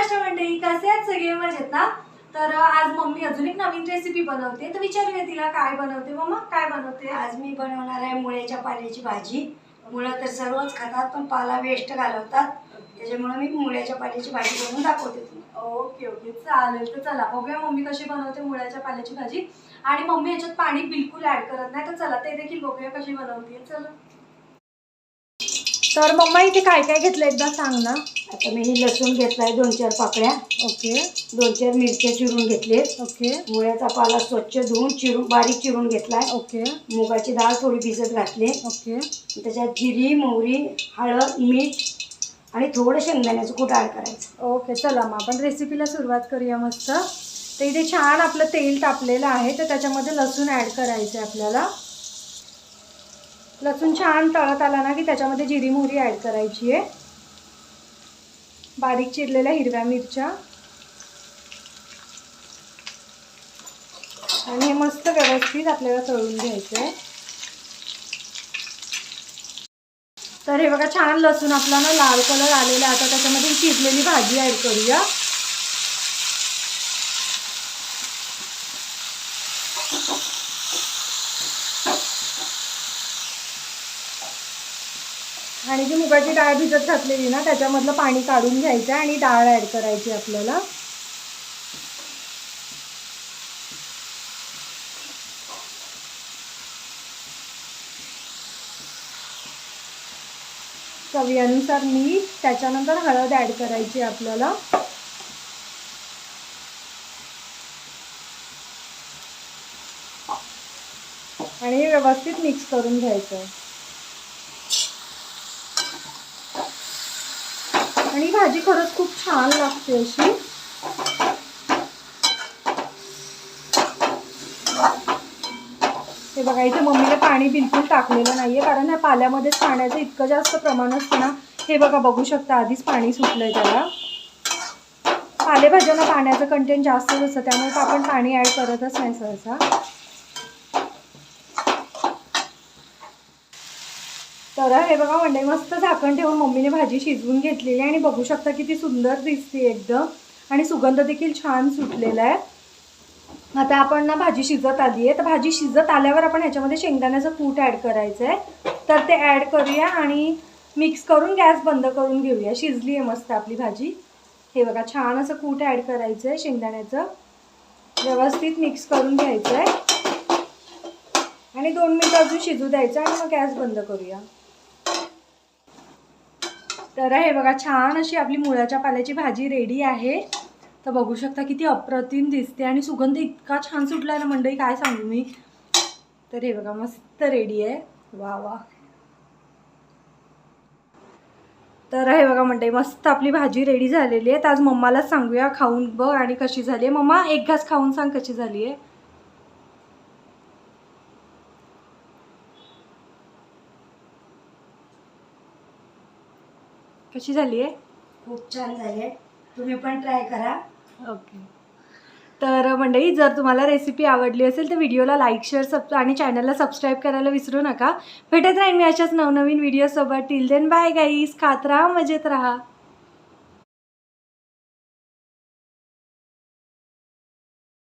महाराष्ट्र मंडळी कसे आहेत सगळे? मजेत ना? तर आज मम्मी अजून एक नवीन रेसिपी बनवते. तर विचारूया तिला काय बनवते. मम्मा काय बनवते? आज मी बनवणार आहे मुळ्याच्या पाल्याची भाजी. मुळं तर सर्वच खातात पण पाला वेस्ट घालवतात. त्याच्यामुळे मी मुळ्याच्या पाल्याची भाजी बनवून दाखवते तुम्हाला ओके ओके. चालेल तर चला. बघूया मम्मी कशी बनवते मुळ्याच्या पाल्याची भाजी. आणि मम्मी याच्यात पाणी बिलकुल ऍड करत नाही. तर चला ते देखील बघूया कशी बनवते. चला. तर मम्मा इथे काय काय घेतलं एकदा सांग ना. आता मी लसूण घेतलाय दोन चार पाकळ्या. ओके. दोन चार मिरच्या चिरून घेतले ओके. मुळ्याचा पाला स्वच्छ धुवून चिरून बारीक चिरून घेतलाय. ओके. मुगाची डाळ थोडी भिजत घातली. ओके. त्याच्यात जिरी मोहरी हळद मीठ आणि थोडं शेंगदाण्याचं कूट ॲड करायचं. ओके चला मग आपण रेसिपीला सुरुवात करूया मस्त. तर इथे छान आपलं तेल तापलेलं आहे तर त्याच्यामध्ये लसूण ॲड करायचं आहे आपल्याला. लसूण छान तळत आला ना की त्याच्यामध्ये जिरी मोहरी ॲड करायची आहे. बारीक चिरलेल्या हिरव्या मिरच्या. आणि हे मस्त व्यवस्थित आपल्याला तळून घ्यायचं आहे तर हे बघा छान लसूण आपला ना लाल कलर आलेला आहे. आता त्याच्यामध्ये चिरलेली भाजी ॲड करूया. आणि जी मुगाची डाळ भिजत घातलेली ना त्याच्यामधलं पाणी काढून घ्यायचं आहे आणि डाळ ॲड करायची आपल्याला. चवीनुसार मीठ त्याच्यानंतर हळद ॲड करायची आपल्याला. आणि व्यवस्थित मिक्स करून घ्यायचं. आणि भाजी खरंच खूप छान लागते अशी. हे बघा इथे मम्मीला पाणी बिलकुल टाकलेलं नाहीये कारण ह्या पाल्यामध्येच पाण्याचं इतकं जास्त प्रमाण असतं ना हे बघा बघू शकता आधीच पाणी सुटलंय त्याला. पालेभाज्यांना पाण्याचं कंटेंट जास्तच असतं त्यामुळे तर आपण पाणी ॲड करतच नाही सहसा. तर हे बघा म्हणजे मस्त झाकण ठेवून मम्मीने भाजी शिजवून घेतलेली आहे आणि बघू शकता किती सुंदर दिसते एकदम. आणि सुगंध देखील छान सुटलेला आहे. आता आपण ना भाजी शिजत आली आहे. तर भाजी शिजत आल्यावर आपण ह्याच्यामध्ये शेंगदाण्याचं कूट ॲड करायचं आहे. तर ते ॲड करूया आणि मिक्स करून गॅस बंद करून घेऊया. शिजली आहे मस्त आपली भाजी. हे बघा छान असं कूट ॲड करायचं आहे शेंगदाण्याचं. व्यवस्थित मिक्स करून घ्यायचं आहे आणि दोन मिनटं अजून शिजू द्यायचं आणि मग गॅस बंद करूया. तर हे बघा छान अशी आपली मुळ्याच्या पाल्याची भाजी रेडी आहे. तर बघू शकता किती अप्रतिम दिसते आणि सुगंध इतका छान सुटला ना मंडळी काय सांगू मी? तर हे बघा मस्त रेडी आहे. वा वा. तर हे बघा मंडळी मस्त आपली भाजी रेडी झालेली आहे. तर आज मम्मालाच सांगूया खाऊन बघ आणि कशी झाली आहे. मम्मा एक घास खाऊन सांग कशी झाली आहे. कशी झाली आहे? खूप छान झाले तुम्ही पण ट्राय करा. ओके. तर मंडळी जर तुम्हाला रेसिपी आवडली असेल तर व्हिडिओला लाईक शेअर सब आणि चॅनलला सबस्क्राईब करायला विसरू नका. भेटत राहीन मी अशाच नवनवीन व्हिडिओसोबत टिल देन बाय गाईस खात राहा मजेत राहा.